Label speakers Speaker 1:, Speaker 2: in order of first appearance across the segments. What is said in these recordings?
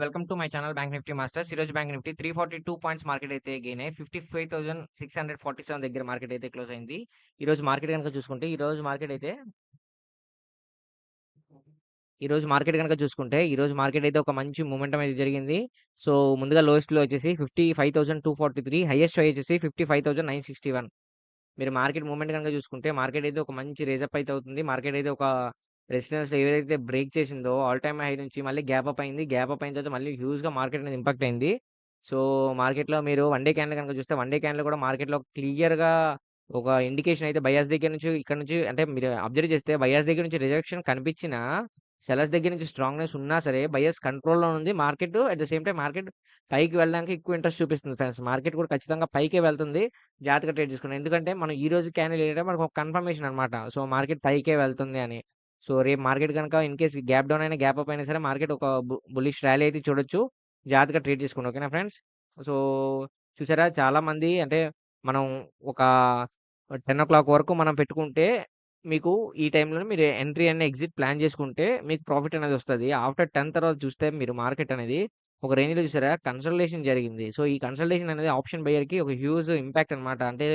Speaker 1: Welcome to my channel bank nifty masters. రోజు bank nifty 342 points market అయితే gain అయ్యి 55,647 దగ్గర మార్కెట్ అయితే క్లోజ్ అయింది. ఈ రోజు మార్కెట్ కనుక చూసుకుంటే ఈరోజు మార్కెట్ అయితే ఈరోజు మార్కెట్ కనుక చూసుకుంటే ఈ రోజు మార్కెట్ అయితే ఒక మంచి మూమెంట్ అయితే జరిగింది. సో, ముందుగా లోయెస్ట్‌లో వచ్చేసి 55,243 హైయెస్ట్ హై వచ్చేసి 55,961 మీరు మార్కెట్ మూమెంట్ కనుక చూసుకుంటే మార్కెట్ అయితే ఒక మంచి రేజప్ అయితే అవుతుంది. మార్కెట్ అయితే ఒక రెసిస్టెన్స్ ఏదైతే బ్రేక్ చేసిందో ఆల్ టైమ్ హై నుంచి మళ్ళీ గ్యాప్ అప్ అయింది. గ్యాప్ అప్ అయిన తర్వాత మళ్ళీ హ్యూజ్‌గా మార్కెట్ అనేది ఇంపాక్ట్ అయింది. సో, మార్కెట్‌లో మీరు వన్ డే క్యాండిల్ కనుక చూస్తే వన్ డే క్యాండిల్ కూడా మార్కెట్‌లో క్లియర్‌గా ఒక ఇండికేషన్ అయితే బయాస్ దగ్గర నుంచి ఇక్కడ నుంచి అంటే మీరు అబ్జర్వ్ చేస్తే బయాస్ దగ్గర నుంచి రిజెక్షన్ కనిపించిన సెలర్స్ దగ్గర నుంచి స్ట్రాంగ్‌నెస్ ఉన్నా సరే బయస్ కంట్రోల్‌లో ఉంది. Market at the same time market పైకి వెళ్ళడానికి ఎక్కువ ఇంట్రెస్ట్ చూపిస్తుంది ఫ్రెండ్స్. మార్కెట్ కూడా ఖచ్చితంగా పైకే వెళ్తుంది. జాగ్రత్తగా ట్రేడ్ చేసుకోండి. ఎందుకంటే మనం ఈ రోజు క్యాండిల్ ఏంటంటే మనకు ఒక కన్ఫర్మేషన్ అనమాట సో, మార్కెట్ పైకే వెళ్తుంది అని. సో, రేపు మార్కెట్ కనుక ఇన్ కేస్ గ్యాప్ డౌన్ అయినా, గ్యాప్ అప్ అయినా సరే మార్కెట్ ఒక బులిష్ బుల్లిష్ ర్యాలీ అయితే చూడొచ్చు. జాగ్రత్తగా ట్రేడ్ చేసుకోండి. ఓకేనా ఫ్రెండ్స్. సో, చూసారా చాలామంది అంటే మనం ఒక 10:00 వరకు మనం పెట్టుకుంటే మీకు ఈ టైంలో మీరు ఎంట్రీ అండ్ ఎగ్జిట్ ప్లాన్ చేసుకుంటే మీకు ప్రాఫిట్ అనేది వస్తుంది ఆఫ్టర్ 10 తర్వాత చూస్తే మీరు మార్కెట్ అనేది ఒక రేంజ్‌లో చూసారా కన్సల్టేషన్ జరిగింది. సో, ఈ కన్సల్టేషన్ అనేది ఆప్షన్ బయర్‌కి ఒక హ్యూజ్ ఇంపాక్ట్ అన్నమాట. అంటే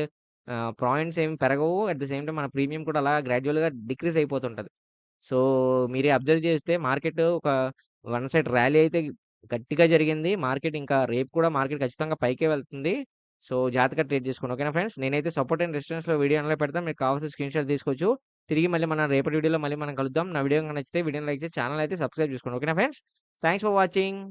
Speaker 1: ఆహ్, పాయింట్స్ ఏమి పెరగవు. అట్ ద సేమ్ టైం మన ప్రీమియం కూడా అలా గ్రాడ్యుయల్‌గా డిక్రీజ్ అయిపోతుంటుంది సో, మీరే అబ్జర్వ్ చేస్తే మార్కెట్ ఒక వన్ సైడ్ ర్యాలీ అయితే గట్టిగా జరిగింది. మార్కెట్ ఇంకా రేపు కూడా మార్కెట్ ఖచ్చితంగా పైకే వెళ్తుంది. సో, జాగ్రత్తగా ట్రేడ్ చేసుకోండి. ఓకేనా ఫ్రెండ్స్. నేనైతే సపోర్ట్ అండ్ రెసిస్టెన్స్‌లో వీడియో అనలో పెడతాను. మీకు కావాల్సిన స్క్రీన్‌షాట్ తీసుకోవచ్చు. తిరిగి మళ్ళీ మనం రేపటి వీడియోలో మళ్ళీ మనం కలుద్దాం. నా వీడియో నచ్చితే వీడియోని లైక్ చేసి ఛానల్ అయితే సబ్స్క్రైబ్ చేసుకోండి. ఓకేనా ఫ్రెండ్స్. Thanks for watching.